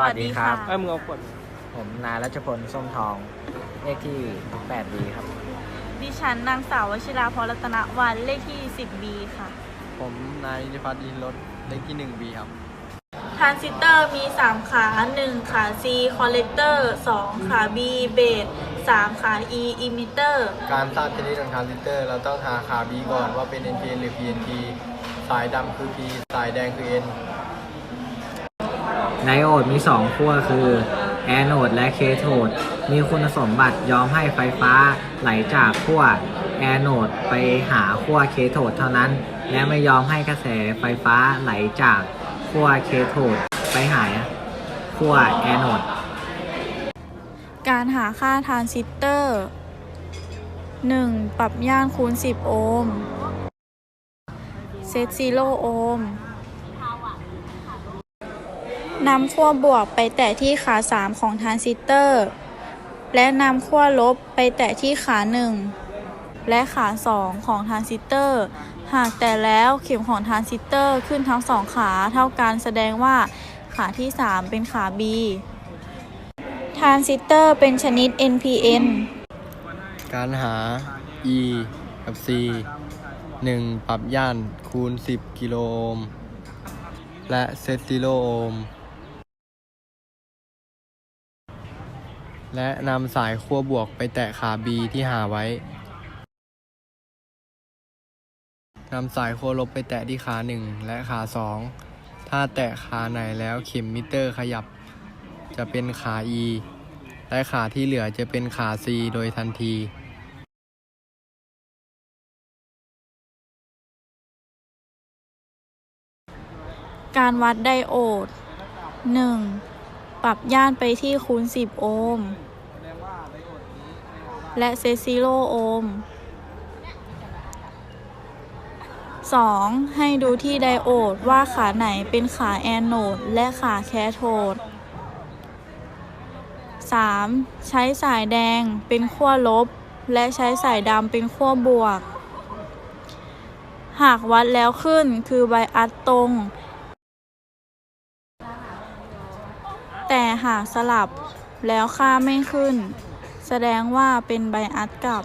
วัสดีครับ เอ้ยมึงเอาขวดผมนายรัชพลส้มทอง เลขที่8ดีครับ ดิฉันนางสาววชิราพรรัตนวันเลขที่ 10B ค่ะ ผมนายนิพัฒน์อินรถเลขที่หนึ่งบีครับ ทรานซิสเตอร์มี 3 ขา 1 ขา C คอลเลกเตอร์ 2 ขา B เบส3ขา E อิมิเตอร์ การทราบชนิดของทรานซิสเตอร์ เราต้องหาขา B ก่อนว่าเป็น NPN หรือ PNP สายดำคือ P สายแดงคือ N ไดโอดมี 2 ขั้วคือแอนโอดและเคโทดมีคุณสมบัติยอมให้ไฟฟ้าไหลจากขั้วแอนโอดไปหาขั้วเคโทดเท่านั้น และไม่ยอมให้กระแสไฟฟ้าไหลจากขั้วเคโทดไปหาขั้วแอนโอดการหาค่าทรานซิสเตอร์ 1. ปรับย่านคูณ 10 โอห์มเซตซีโร่โอห์ม นำขั้วบวกไปแตะที่ขา 3 ของทรานซิสเตอร์ และนำขั้วลบไปแตะที่ขา 1 และขา 2 ของทรานซิสเตอร์ หากแต่แล้วเข็มของทรานซิสเตอร์ขึ้นทั้งสองขาเท่ากันแสดงว่าขาที่ 3 เป็นขา B ทรานซิสเตอร์เป็นชนิด NPN การหา E กับ C 1 ปรับย่านคูณ 10 กิโลโอห์ม และเซติโลโอห์ม และนำสายขั้วบวกไปแตะขา B ที่หาไว้ นำสายขั้วลบไปแตะที่ขา 1 และขา 2 ถ้าแตะขาไหนแล้วเข็มมิเตอร์ขยับ จะเป็นขา E และขาที่เหลือจะเป็นขา C โดยทันทีการวัดไดโอด 1. ปรับย่านไปที่คูณ 10 โอห์มและเซตซิโลโอห์ม 2. ให้ดูที่ไดโอดว่าขาไหนเป็นขาแอนโนดและขาแคโทด 3. ใช้สายแดงเป็นขั้วลบ และใช้สายดำเป็นขั้วบวก หากวัดแล้วขึ้นคือไบอัสตรง แต่ หากสลับแล้วค่าไม่ขึ้น แสดงว่าเป็นไบอัสกลับ